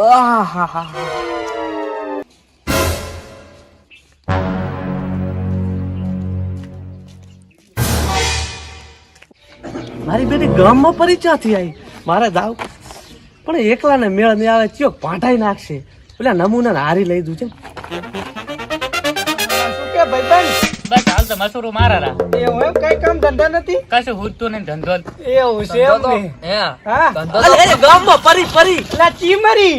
આહાહા. મારી બેટી ગામમાં પરિચયથી આવી મારે દાવ પણ એકલાને મેળ નહીં આવે, ચિયો પાટાઈ નાખશે પેલા નમૂના હારી લઈ દઉં છે તો મસૂરો મારા રા એવું એમ? કઈ કામ ધંધા નથી? કશું હુજતું નહીં ધંધો. એવું છે એમ ને. હા અલે, ગામમાં પરી પરી એટલે ચીમરી.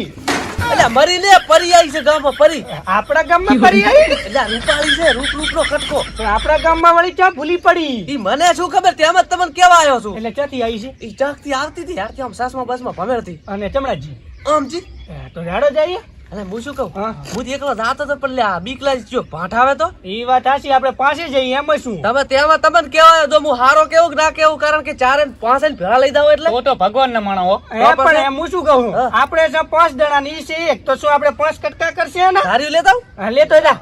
એટલે મરી લે પરી આવી છે ગામમાં પરી આપણા ગામમાં ફરી આવી? એટલે રૂપાળી છે રૂપ રૂપનો કટકો. પણ આપણા ગામમાં વળી ક્યાં ભૂલી પડી? ઈ મને શું ખબર? તેમ જ તમને કેવા આવ્યો છું. એટલે ચાથી આવી છે? ઈ ચાકથી આવતી હતી યાર આમ સાસમાં બસમાં હતી અને ચમડાજી. આમજી તો જાડો જઈએ. અને હું શું કહું? હા. તો એકલો જાતો તો પણ લે આ બીક લાગી ચિયો ભાંઠ આવે તો? એ વાત હાચી આપણે પાસે જઈએ એમ શું? તમે તેમાં તમને કેવાય જો હું હારો કેવું કે ના કેવું કારણ કે ચારે પાંચે ને ભેળા લઈ જાવ એટલે? તો તો ભગવાન ના માણો પણ એમ હું શું કહું? આપણે છે પાંચ દડા ની છે એક તો શું આપણે પાંચ કટકા કરશે ને હારી લેતા? હા, લેતો જા.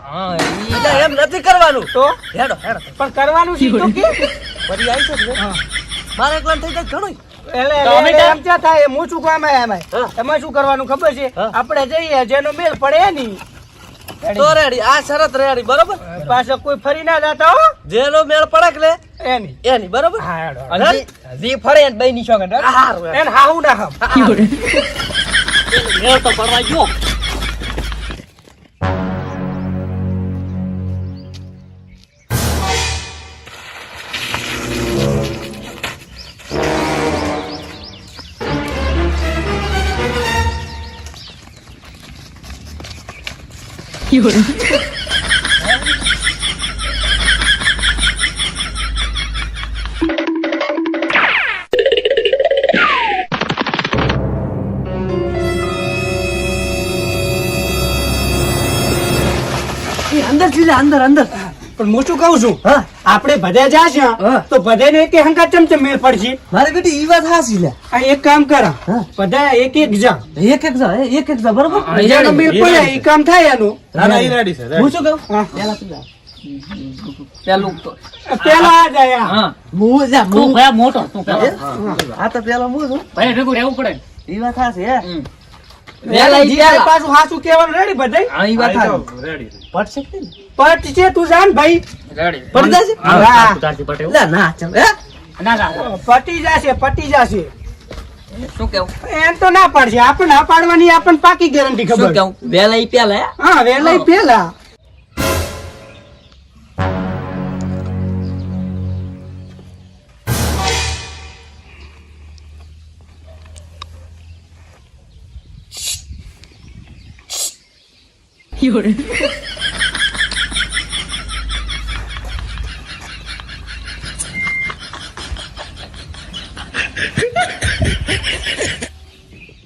એમ નથી કરવાનું. તો? હેડો હેડો. પણ કરવાનું છે કે? પરી આવી છે ને હા. મારે એકલા થઈ જાય ઘણું શું કામ એમાં હા. એમાં શું કરવાનું ખબર છે? આપણે જઈએ જેનો મેલ પડે નહીં તો રેડી આ શરત રેડી બરોબર? પાછો કોઈ ફરી ના જાતા હો. જેનો મેળ પડે લે? એની. એની બરોબર? હા હેડો. રેડી? ફરે એને બઈ હા, હારું. એને હાહુ ના હમ. મેળ તો પડવા ગયો. એ અંદર જી લે, અંદર અંદર પણ હું કહું છું હા આપણે બધા જાશે તો તો બધાને એક હંકા ચમચમ મેળ પડશે. મારે બેટી ઈ વાત હાસી લે. આ એક કામ કર બધા એક એક જા. એક એક જા એક એક જા બરોબર? જેનો મેળ પડે ઈ કામ થાય એનું. હું શું કહું? પેલા તું જા. પેલું પેલા જાય હું. જા હું. ભયા મોટો તું આ તો પેલા હું છું. ભાઈ ભેગું રહેવું પડે. ઈ વાત હાસી હે? પાછું કહેવાનું રેડી ઈ વાત કે પટ છે તું જાન ભાઈ. પટે એવું. લે ના ચાલ હે? ના, ના, ના. પટી જશે પટી જશે. શું કેવું? એમ તો ના પાડશે. આપણે ના પાડવાની આપણને પાકી ગેરંટી ખબર. વેલા પેલા હા? વેલા પેલા.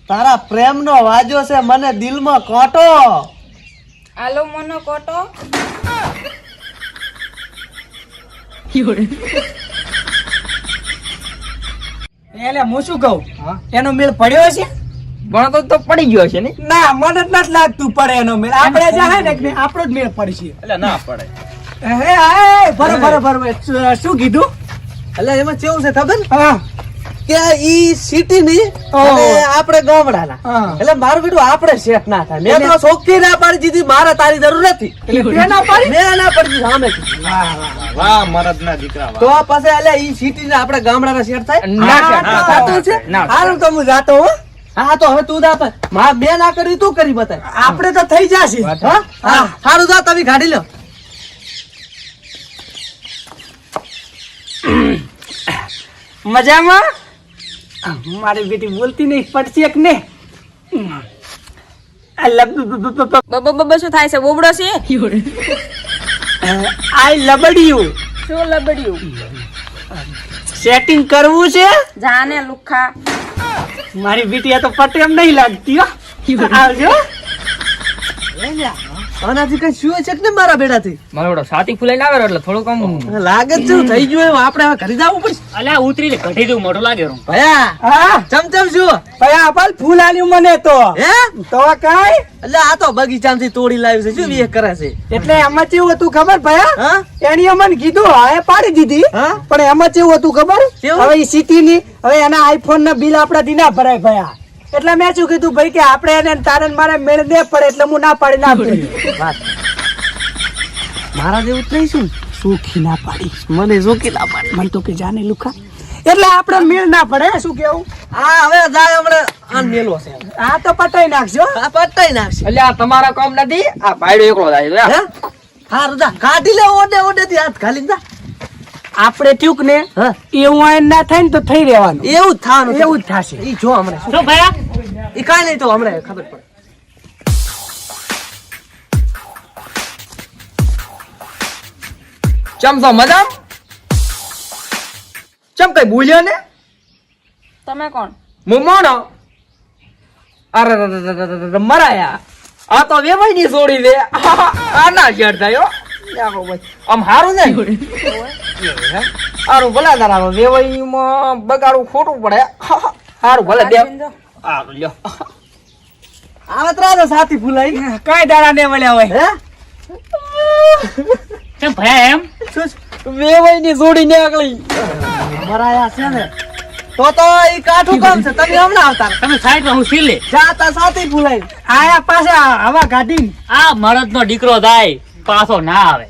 તારા પ્રેમનો વાજો છે મને દિલમાં કોટો. આલો મનો કોટો. એટલે હું શું કહું? એનો મેળ પડ્યો છે? ભણતો તો પડી ગયો છે ને? ના મને જ નથી લાગતું પડે એનો મેળ. આપણે જાય ને? આપણો જ મેળ પડશે. એટલે ના પડે. હે આ બરો બરો બરો શું કીધું? એટલે એમાં કેવું છે ખબર? હા. કે ઈ સિટી ની અને આપણે ગામડાના. એટલે મારું બેટું આપણે શેઠ ના થાય મેં તો ચોખ્ખી ના પાડી દીધી મારે તારી જરૂર નથી. મેં ના પાડી? મેં ના પડી દીધી સામે વાહ મરદ ના દીકરા તો પછી એટલે ઈ સિટી ને આપણે ગામડાના સેટ થાય? ના છે. હાલ તો હું જાતો હું. હા તો હવે તું જા. મારે બે ના કરી તું કરી બતાય. આપણે તો થઈ જશે. હા? હા સારું જા તમે ગાડી લો. મજામાં? મારી બેટી બોલતી નહીં પડશે કે ને બબ શું થાય છે? બોબડો છે? આઈ લબડિયું. શું લબડ્યું? સેટિંગ કરવું છે? જાને લુખા. મારી બેટી આ તો પટેમ એમ નહીં લાગતી હો. આવજો. આનાથી કઈ શું છે ને મારા બેડાથી? મારો ઓલો સાતી ફૂલાઈ ના આવે એટલે થોડું કમ લાગે છે થઈ ગયું એમ. આપણે હવે ઘરે જવું પડશે. અલ્યા ઉતરી લે. કઢી દઉં મોટો લાગે રૂમ ભયા હા? ચમચમ શું ભયા આપલ ફૂલ આલ્યું મને તો. હે? તો કાઈ? એટલે આ તો બગીચામાંથી તોડી લાવી છે. શું વિવેક કરે છે? એટલે એમાં કેવું હતું ખબર ભયા? હા? એની અમને કીધું હવે પાડી દીધી. હા? પણ એમાં કેવું હતું ખબર? હવે સિટી ની હવે એના આઈફોન ના બિલ આપણાથી ના ભરાય ભયા. એટલે મેં શું કીધું ભાઈ કે આપણે એને તારે મારે મેળ ને પડે એટલે હું ના પાડી ના વાત. મારા જેવું નહીં શું? સુખી ના પાડી. મને સુખી ના પાડી. મને તો કે જાને લુખા. એટલે આપણે મેળ ના પડે શું કેવું? આ હવે જાય હમણે. આ મેલો છે. આ તો પટાઈ નાખજો આ પટાઈ નાખશે. એટલે આ તમારા કામ નથી? આ ભાઈડો એકલો જાય હે? હા રદા કાઢી લે ઓડે ઓડે થી હાથ ખાલી દા આપણે ટ્યુક ને હા. એવું આયન ના થાય ને તો થઈ રહેવાનું. એવું જ થવાનું. એવું જ થશે. ઈ જો હમણે. શું શું ભયા ઈ કાંઈ નહીં તો હમણે ખબર પડે. ચમ તો મજામ? ચમ કઈ બોલ્યો ને? તમે કોણ? મોણો. અરે મરાયા. આ તો વેવાયની છોડી દે આ ના શેર થયો આમ હારું ને? હારું ભલે તારા વેવાઈ માં બગાડવું ખોટું પડે. હારું ભલે બે આવીને લ્યો આવે ત્રાને સાથી ફૂલાઈ કઈ દાડા ને મળ્યા હોય. હે? કેમ ભયા એમ? વેવાઈ ની છોડી ને આગળી મરાયા છે ને. તો તો ઈ કાઠું કામ છે. તમે હમણાં આવતા તમે સાઈડ હું સીલે. જાતા સાથી ફૂલાઈ આયા પાછા હવા કાઢી આ મરદ નો દીકરો થાય પાછો ના આવે.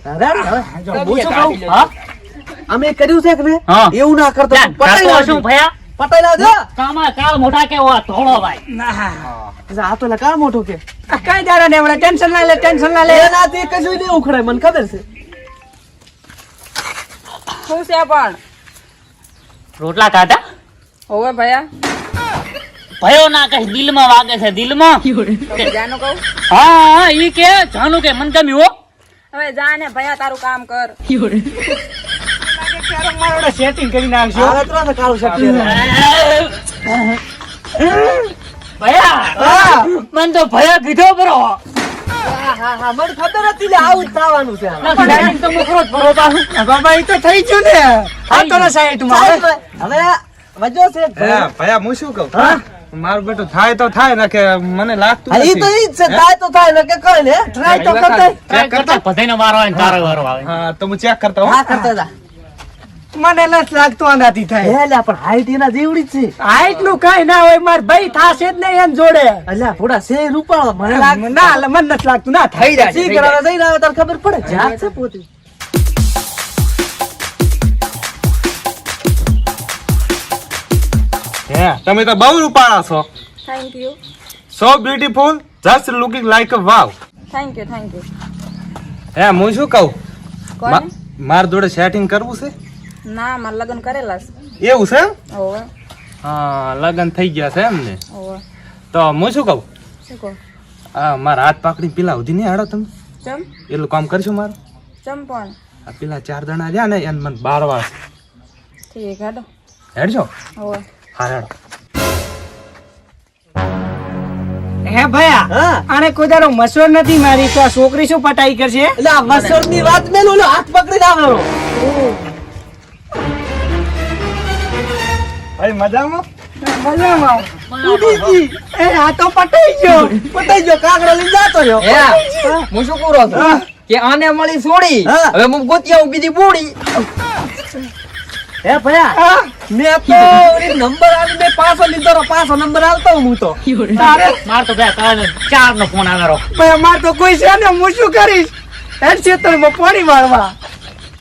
અમે કર્યું છે કે ને એવું ના કરતો. પટાઈ શું ભયા? પટાઈ લાવજો કામા કાળ મોટા કેવો ધોળો ભાઈ. આ તો કા મોટો કે. કઈ દાડા ને મળે ટેન્શન ના લે ટેન્શન ના લે. એનાથી કશું નહીં ઉખડે મને ખબર છે. શું છે પણ? રોટલા ખાધા? ઓવે ભયા. ભયો ના કઈ દિલમાં વાગે છે દિલમાં? તો જાનું કહું? હા હા ઈ કે જાનું કે મન ગમ્યું હો. હવે જા ને ભયા તારું કામ કર. મારો સેટિંગ કરી નાખજો. હવે ત્રણ કાળું શક્તિ ભયા મન તો ભયા કીધો બરો. હા હા હા. મને ખબર હતી લે આવું થવાનું છે ડાયરેક્ટ તો મોકરો જ ભરો બાબા તો થઈ ગયું ને. આ તો ના સાઈડ હવે વજો છે ભયા ભયા હું શું કહું? હા? મારું બેટો થાય તો થાય ને કે મને લાગતું ઈ તો ઈ જ છે થાય તો થાય ને કે કઈ ને. ટ્રાય તો કરતા. ટ્રાય કરતા બધાયનો વારો આવે તારો વારો આવે. હા તો હું ચેક કરતા હા કરતા જા. મને નથી લાગતું આનાથી થાય. હે પણ હાઈટ એના જેવડી છે. હાઈટનું કઈ ના હોય માર ભાઈ થાશે જ નહીં એમ જોડે. અલ્યા થોડા સે રૂપાળો મને લાગે ના મને નથી લાગતું. ના થાય સી કરાવે જઈને આવે તારે ખબર પડે? જાત છે પોતે. હે તમે તો બહુ રૂપાળા છો. Thank you so beautiful just looking like a wow thank you thank you hey હું શું કહું? માર જોડે સેટિંગ કરવું છે? ના મારે લગ્ન કરેલા છે. એવું છે એમ? હા લગ્ન થઈ ગયા છે એમ ને હોવે. તો હું શું કહું? શું કહું? આ મારા હાથ પાકડી પેલા સુધી નહીં હાડો તમે? ચમ? એટલું કામ કરશો મારું? ચમ પણ. આ પેલા ચાર દણા રહ્યા ને એને મને બાર વાર ઠીક હાડો હેડજો? હોવે. હા હેડો. હે ભયા હા. આને કોઈ દાડો મસોર નથી મારી તો આ છોકરી શું પટાઈ કરશે? એટલે આ મસોરની વાત મેં હાથ પકડીને આવેલો ભાઈ મજામાં? મજામાં. ઉડીજી. એ આ તો પટાઈ ગયો. પટાઈ ગયો. કાગડો લઈ જાતો રહ્યો. હું શું કરો છું? કે આને મળી છોડી હા. હવે હું ગોતિયા બીજી બોડી. હે ભયા? મેં તો નંબર આવી મેં પાછો લીધો રો, પાછો નંબર આવતો હું તો. તારે? માર તો બે ચાર નો ફોન આવેલો. ભાઈ અમાર તો કોઈ છે ને હું શું કરીશ? હેડ ક્ષેત્રમાં પાણી વાળવા.